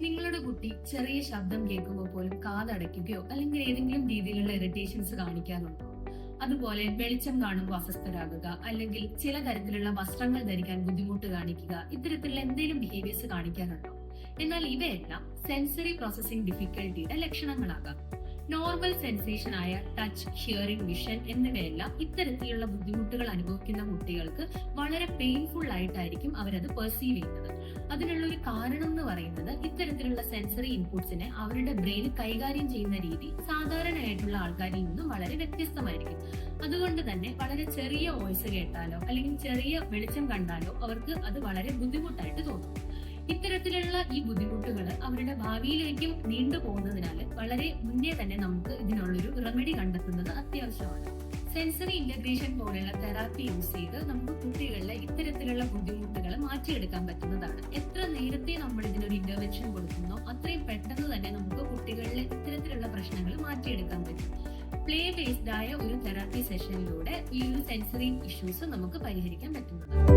നിങ്ങളുടെ കുട്ടി ചെറിയ ശബ്ദം കേൾക്കുമ്പോൾ പോലും കാതടയ്ക്കുകയോ അല്ലെങ്കിൽ ഏതെങ്കിലും രീതിയിലുള്ള ഇറിറ്റേഷൻസ് കാണിക്കാറുണ്ടോ? അതുപോലെ വെളിച്ചം കാണുമ്പോൾ അസ്വസ്ഥരാകുക അല്ലെങ്കിൽ ചില തരത്തിലുള്ള വസ്ത്രങ്ങൾ ധരിക്കാൻ ബുദ്ധിമുട്ട് കാണിക്കുക ഇത്തരത്തിലുള്ള എന്തെങ്കിലും ബിഹേവിയേഴ്സ് കാണിക്കാറുണ്ടോ? എന്നാൽ ഇവയെല്ലാം സെൻസറി പ്രോസസിംഗ് ഡിഫിക്കൽട്ടിയുടെ ലക്ഷണങ്ങളാകാം. നോർമൽ സെൻസേഷൻ ആയ ടച്ച് ഹിയറിംഗ് വിഷൻ എന്നിവയെല്ലാം ഇത്തരത്തിലുള്ള ബുദ്ധിമുട്ടുകൾ അനുഭവിക്കുന്ന കുട്ടികൾക്ക് വളരെ പെയിൻഫുൾ ആയിട്ടായിരിക്കും അവരത് പെർസീവ് ചെയ്യുന്നത്. അതിനുള്ള ഒരു കാരണം എന്ന് പറയുന്നത് ഇത്തരത്തിലുള്ള സെൻസറി ഇൻപുട്സിനെ അവരുടെ ബ്രെയിൻ കൈകാര്യം ചെയ്യുന്ന രീതി സാധാരണയായിട്ടുള്ള ആൾക്കാരിൽ നിന്നും വളരെ വ്യത്യസ്തമായിരിക്കും. അതുകൊണ്ട് തന്നെ വളരെ ചെറിയ വോയിസ് കേട്ടാലോ അല്ലെങ്കിൽ ചെറിയ വെളിച്ചം കണ്ടാലോ അവർക്ക് അത് വളരെ ബുദ്ധിമുട്ടായിട്ട് തോന്നും. ഇത്തരത്തിലുള്ള ഈ ബുദ്ധിമുട്ടുകൾ അവരുടെ ഭാവിയിലേക്കും നീണ്ടു പോകുന്നതിനാൽ വളരെ മുന്നേ തന്നെ നമുക്ക് ഇതിനുള്ളൊരു റെമഡി കണ്ടെത്തുന്നത് അത്യാവശ്യമാണ്. സെൻസറി ഇന്റഗ്രേഷൻ പോലെയുള്ള തെറാപ്പി യൂസ് ചെയ്ത് നമുക്ക് കുട്ടികളിലെ മാറ്റിയെടുക്കാൻ പറ്റുന്നതാണ്. എത്ര നേരത്തെ നമ്മൾ ഇതിനൊരു ഇന്റർവെൻഷൻ കൊടുക്കുന്നോ അത്രയും പെട്ടെന്ന് തന്നെ നമുക്ക് കുട്ടികളിലെ ഇത്തരത്തിലുള്ള പ്രശ്നങ്ങൾ മാറ്റിയെടുക്കാൻ പറ്റും. പ്ലേ ബേസ്ഡ് ആയ ഒരു തെറാപ്പി സെഷനിലൂടെ ഈ ഒരു സെൻസറി ഇഷ്യൂസ് നമുക്ക് പരിഹരിക്കാൻ പറ്റുന്നതാണ്.